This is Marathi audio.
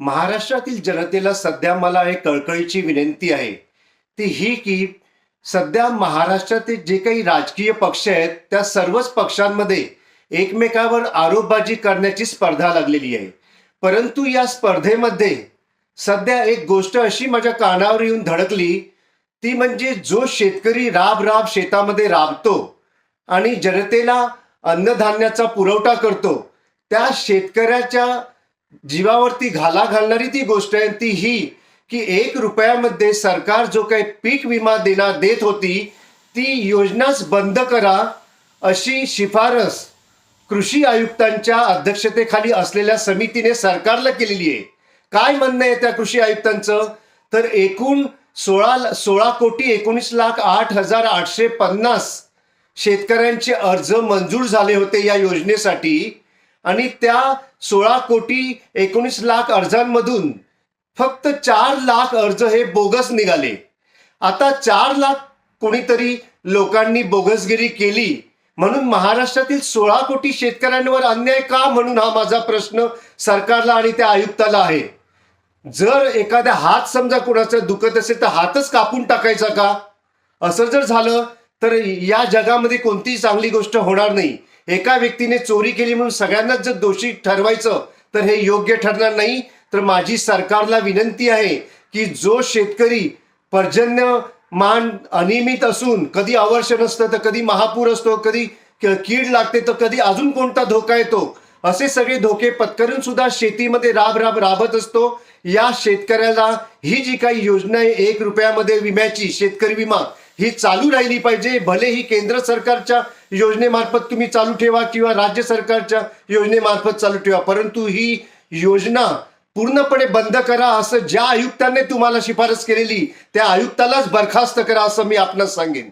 महाराष्ट्रातील जनतेला सध्या मला एक कळकळीची विनंती आहे. ती ही की सध्या महाराष्ट्रातील जे काही राजकीय पक्ष आहेत त्या सर्वच पक्षांमध्ये एकमेकावर आरोपबाजी करण्याची स्पर्धा लागलेली आहे. परंतु या स्पर्धेमध्ये सध्या एक गोष्ट अशी माझ्या कानावर येऊन धडकली ती म्हणजे जो शेतकरी राब राब शेतामध्ये राबतो आणि जनतेला अन्नधान्याचा पुरवठा करतो त्या शेतकऱ्याच्या जीवावरती घाला घालणारी ती गोष्ट आहे ती ही की एक रुपयामध्ये सरकार जो काही पीक विमा देणार देत होती ती योजनाच बंद करा अशी शिफारस कृषी आयुक्तांच्या अध्यक्षतेखाली असलेल्या समितीने सरकारला केलेली आहे. काय म्हणणं आहे त्या कृषी आयुक्तांचं? तर एकूण सोळा सोळा कोटी एकोणीस लाख आठ हजार आठशे पन्नास शेतकऱ्यांचे अर्ज मंजूर झाले होते या योजनेसाठी. आणि त्या सोळा कोटी एकोणीस लाख अर्जांमधून फक्त चार लाख अर्ज हे बोगस निघाले. आता चार लाख कोणीतरी लोकांनी बोगसगिरी केली म्हणून महाराष्ट्रातील सोळा कोटी शेतकऱ्यांवर अन्याय का म्हणून हा माझा प्रश्न सरकारला आणि त्या आयुक्ताला आहे. जर एखादा हात समजा कुणाचा दुखत असेल तर हातच कापून टाकायचा का? असं जर झालं तर या जगामध्ये कोणतीही चांगली गोष्ट होणार नाही. एका व्यक्तीने चोरी केली म्हणून सगळ्यांनाच जर दोषी ठरवायचं तर हे योग्य ठरणार नाही. तर माझी सरकारला विनंती आहे की जो शेतकरी पर्जन्य मान अनियमित असून कधी अवर्ष नसतं तर कधी महापूर असतो कधी कीड लागते तर कधी अजून कोणता धोका येतो असे सगळे धोके पत्करून सुद्धा शेतीमध्ये राब राब राबत असतो. या शेतकऱ्याला ही जी काही योजना आहे एक रुपयामध्ये विम्याची शेतकरी विमा ही चालू राहिली पाहिजे. भले ही केंद्र सरकारच्या योजनेमार्फत तुम्ही चालू ठेवा किंवा राज्य सरकारच्या योजनेमार्फत चालू ठेवा परंतु ही योजना पूर्णपणे बंद करा असं ज्या आयुक्तांनी तुम्हाला शिफारस केलेली त्या आयुक्तालाच बरखास्त करा असं मी आपणास सांगेन.